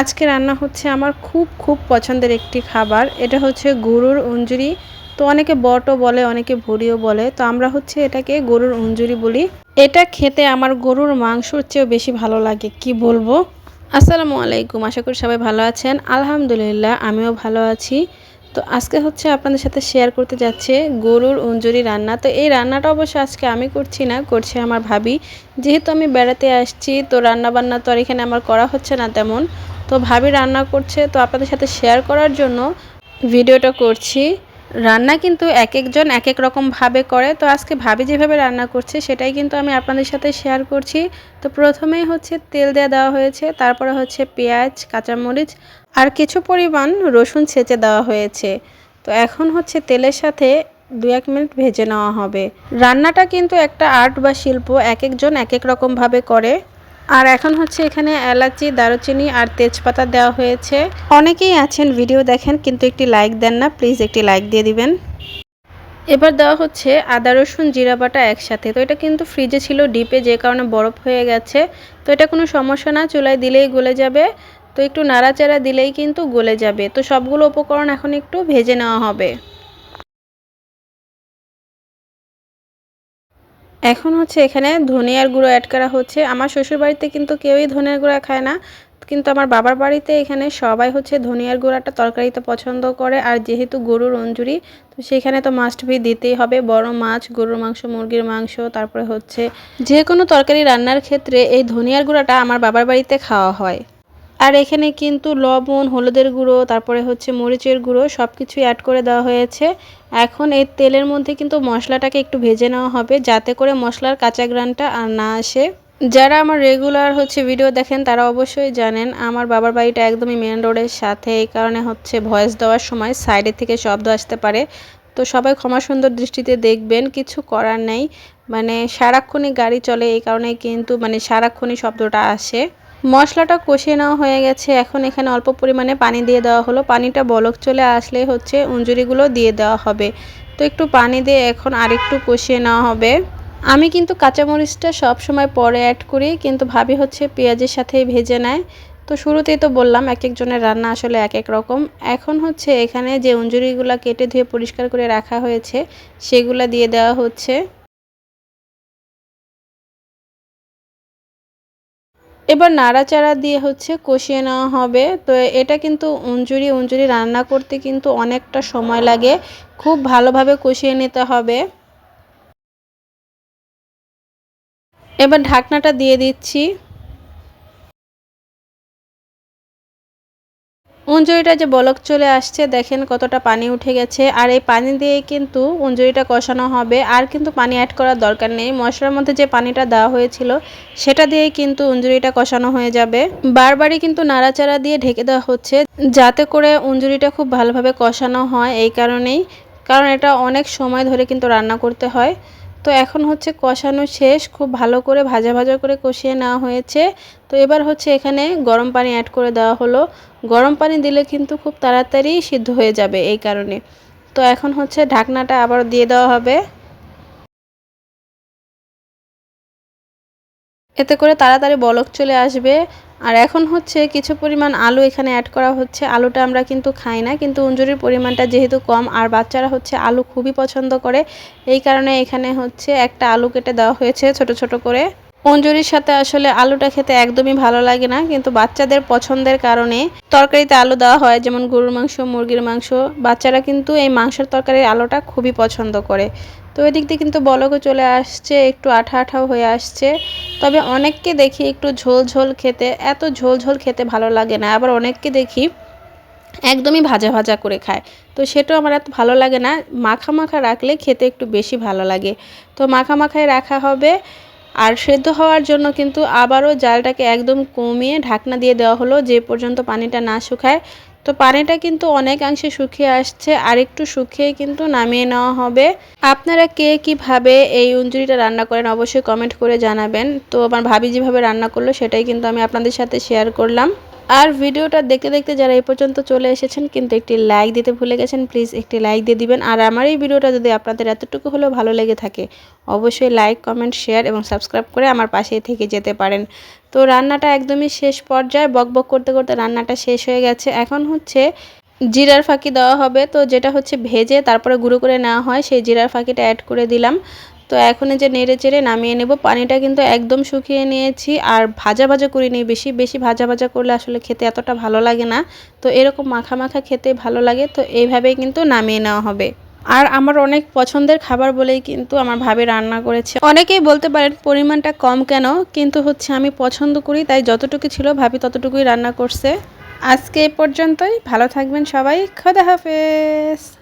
আজকে রান্না হচ্ছে আমার খুব খুব পছন্দের একটি খাবার। এটা হচ্ছে গরুর উঞ্জুরি তো অনেকে বটও বলে, অনেকে ভুড়িও বলে। তো আমরা হচ্ছে এটাকে গরুর উঞ্জুরি বলি। এটা খেতে আমার গরুর মাংসর চেয়েও বেশি ভালো লাগে, কি বলব? আসসালামু আলাইকুম, আশা করি সবাই ভালো আছেন। আলহামদুলিল্লাহ, আমিও ভালো আছি। তো আজকে হচ্ছে আপনাদের সাথে শেয়ার করতে যাচ্ছে গরুর উঞ্জুরি রান্না। তো এই রান্নাটা অবশ্য আজকে আমি করছি না, করছে আমার ভাবি। যেহেতু আমি বেড়াতে আসছি, তো রান্না বান্না তো আর এখানে আমার করা হচ্ছে না তেমন। তো ভাবি রান্না করছে, তো আপনাদের সাথে শেয়ার করার জন্য ভিডিওটা করছি। রান্না কিন্তু এক একজন এক এক রকমভাবে করে, তো আজকে ভাবি যেভাবে রান্না করছে সেটাই কিন্তু আমি আপনাদের সাথে শেয়ার করছি। তো প্রথমেই হচ্ছে তেল দেওয়া দেওয়া হয়েছে, তারপরে হচ্ছে পেঁয়াজ, কাঁচামরিচ আর কিছু পরিমাণ রসুন ছেঁচে দেওয়া হয়েছে। তো এখন হচ্ছে তেলের সাথে দু এক মিনিট ভেজে নেওয়া হবে। রান্নাটা কিন্তু একটা আর্ট বা শিল্প, এক একজন এক এক রকমভাবে করে। আর এখন হচ্ছে এখানে এলাচি, দারুচিনি আর তেজপাতা দেওয়া হয়েছে। অনেকেই আছেন, ভিডিও দেখেন, কিন্তু একটি লাইক দেন না, প্লিজ একটি লাইক দিয়ে দিবেন। এবার দেওয়া হচ্ছে আদা, রসুন, জিরা বাটা একসাথে। তো এটা কিন্তু ফ্রিজে ছিল, ডিপে যে কারণে বরফ হয়ে গেছে। তো এটা কোনো সমস্যা না, চুলায় দিলেই গলে যাবে। তো একটু নাড়াচাড়া দিলেই কিন্তু গলে যাবে। তো সবগুলো উপকরণ এখন একটু ভেজে নেওয়া হবে। এখন হচ্ছে এখানে ধনিয়ার গুঁড়ো অ্যাড করা হচ্ছে। আমার শ্বশুর বাড়িতে কিন্তু কেউই ধনিয়ার গুঁড়া খায় না। কিন্তু আমার বাবার বাড়িতে এখানে সবাই হচ্ছে ধনিয়ার গুঁড়াটা তরকারিতে পছন্দ করে। আর যেহেতু গরুর অঞ্জুরি, তো সেখানে তো মাস্ট বি দিতেই হবে। বড় মাছ, গরুর মাংস, মুরগির মাংস, তারপরে হচ্ছে যে কোনো তরকারি রান্নার ক্ষেত্রে এই ধনিয়ার গুঁড়াটা আমার বাবার বাড়িতে খাওয়া হয়। আর এখানে কিন্তু লবণ, হলুদের গুঁড়ো, তারপরে হচ্ছে মরিচের গুঁড়ো সব কিছুই অ্যাড করে দেওয়া হয়েছে। এখন এই তেলের মধ্যে কিন্তু মশলাটাকে একটু ভেজে নেওয়া হবে যাতে করে মশলার কাঁচা গ্রানটা আর না আসে। যারা আমার রেগুলার হচ্ছে ভিডিও দেখেন, তারা অবশ্যই জানেন আমার বাবার বাড়িটা একদমই মেন রোডের সাথে, এই কারণে হচ্ছে ভয়েস দেওয়ার সময় সাইডের থেকে শব্দ আসতে পারে। তো সবাই ক্ষমা সুন্দর দৃষ্টিতে দেখবেন, কিছু করার নেই। মানে সারাক্ষণই গাড়ি চলে, এই কারণে কিন্তু মানে সারাক্ষণই শব্দটা আসে। মশলাটা কষিয়ে নেওয়া হয়ে গেছে। এখন এখানে অল্প পরিমাণে পানি দিয়ে দেওয়া হলো। পানিটা বলক চলে আসলে হচ্ছে উঞ্জুরিগুলো দিয়ে দেওয়া হবে। তো একটু পানি দিয়ে এখন আরেকটু কষিয়ে নেওয়া হবে। আমি কিন্তু কাঁচামরিচটা সব সময় পরে অ্যাড করি, কিন্তু ভাবি হচ্ছে পেঁয়াজের সাথেই ভেজে নেয়। তো শুরুতেই তো বললাম এক একজনের রান্না আসলে এক এক রকম। এখন হচ্ছে এখানে যে উঞ্জুরিগুলো কেটে ধুয়ে পরিষ্কার করে রাখা হয়েছে, সেগুলা দিয়ে দেওয়া হচ্ছে। এবার নাড়াচাড়া দিয়ে হচ্ছে কষিয়ে নেওয়া হবে। তো এটা কিন্তু উঞ্জুরি উঞ্জুরি রান্না করতে কিন্তু অনেকটা সময় লাগে। খুব ভালোভাবে কষিয়ে নিতে হবে। এবার ঢাকনাটা দিয়ে দিচ্ছি। উঞ্জুরিটা যে বলক চলে আসছে, দেখেন কতটা পানি উঠে গেছে। আর এই পানি দিয়ে কিন্তু উঞ্জুরিটা কষানো হবে। আর কিন্তু পানি অ্যাড করার দরকার নেই। মশলার মধ্যে যে পানিটা দেওয়া হয়েছিল, সেটা দিয়েই কিন্তু উঞ্জুরিটা কষানো হয়ে যাবে। বারবারই কিন্তু নাড়াচাড়া দিয়ে ঢেকে দেওয়া হচ্ছে, যাতে করে উঞ্জুরিটা খুব ভালোভাবে কষানো হয় এই কারণেই। কারণ এটা অনেক সময় ধরে কিন্তু রান্না করতে হয়। তো এখন হচ্ছে কষানো শেষ, খুব ভালো করে ভাজা ভাজা করে কষিয়ে নেওয়া হয়েছে। তো এবার হচ্ছে এখানে গরম পানি অ্যাড করে দেওয়া হলো। গরম পানি দিলে কিন্তু খুব তাড়াতাড়ি সিদ্ধ হয়ে যাবে এই কারণে। তো এখন হচ্ছে ঢাকনাটা আবার দিয়ে দেওয়া হবে। এতে করে তাড়াতাড়ি বলক চলে আসবে। আর এখন হচ্ছে কিছু পরিমাণ আলু এখানে অ্যাড করা হচ্ছে। আলুটা আমরা কিন্তু খাই না, কিন্তু উঞ্জুরির পরিমাণটা যেহেতু কম, আর বাচ্চারা হচ্ছে আলু খুবই পছন্দ করে। এই কারণে এখানে হচ্ছে একটা আলু কেটে দেওয়া হয়েছে ছোট ছোট করে। অঞ্জুরির সাথে আসলে আলুটা খেতে একদমই ভালো লাগে না, কিন্তু বাচ্চাদের পছন্দের কারণে তরকারিতে আলু দেওয়া হয়, যেমন গরুর মাংস, মুরগির মাংস। বাচ্চারা কিন্তু এই মাংসের তরকারির আলুটা খুবই পছন্দ করে। তো ওই দিক দিয়ে কিন্তু বলকও চলে আসছে, একটু আঠা আঠাও হয়ে আসছে। তবে অনেককে দেখি একটু ঝোল ঝোল খেতে, এত ঝোল ঝোল খেতে ভালো লাগে না। আবার অনেককে দেখি একদমই ভাজা ভাজা করে খায়। তো সেটাও আমার এত ভালো লাগে না। মাখা মাখা রাখলে খেতে একটু বেশি ভালো লাগে। তো মাখা মাখায় রাখা হবে। আর সেদ্ধ হওয়ার জন্য কিন্তু আবারও জালটাকে একদম কমিয়ে ঢাকনা দিয়ে দেওয়া হলো। যে পর্যন্ত পানিটা না শুকায় তো পানিটা কিন্তু অনেকাংশে শুকিয়ে আসছে, আর একটু শুকিয়ে কিন্তু নামিয়ে নেওয়া হবে। আপনারা কে কীভাবে এই উঞ্জুরিটা রান্না করেন অবশ্যই কমেন্ট করে জানাবেন। তো আমার ভাবি যেভাবে রান্না করল সেটাই কিন্তু আমি আপনাদের সাথে শেয়ার করলাম। আর ভিডিওটা দেখতে দেখতে যারা এই পর্যন্ত চলে এসেছেন, কিন্তু একটি লাইক দিতে ভুলে গেছেন প্লিজ একটি লাইক দিয়ে দিবেন। আর আমার এই ভিডিওটা যদি আপনাদের এতটুকু হলেও ভালো লেগে থাকে, অবশ্যই লাইক কমেন্ট শেয়ার এবং সাবস্ক্রাইব করে আমার পাশেই থেকে যেতে পারেন। তো রান্নাটা একদমই শেষ পর্যায়ে, বক বক করতে করতে রান্নাটা শেষ হয়ে গেছে। এখন হচ্ছে জিরার ফাঁকি দেওয়া হবে। তো যেটা হচ্ছে ভেজে, তারপরে গুঁড়ো করে নেওয়া হয়, সেই জিরার ফাঁকিটা অ্যাড করে দিলাম। তো এখন যে নেড়ে চেড়ে নামিয়ে নেব। পানিটা কিন্তু একদম শুকিয়ে নিয়েছি আর ভাজা ভাজা করে নিই। বেশি বেশি ভাজা ভাজা করলে আসলে খেতে এতটা ভালো লাগে না। তো এরকম মাখা মাখা খেতে ভালো লাগে। তো এইভাবেই কিন্তু নামিয়ে নেওয়া হবে। আর আমার অনেক পছন্দের খাবার বলেই কিন্তু আমার ভাবে রান্না করেছে। অনেকেই বলতে পারেন পরিমাণটা কম কেন? কিন্তু হচ্ছে আমি পছন্দ করি, তাই যতটুকু ছিল ভাবি ততটুকুই রান্না করছে। আজকে এ পর্যন্তই। ভালো থাকবেন সবাই। খোদা হাফেজ।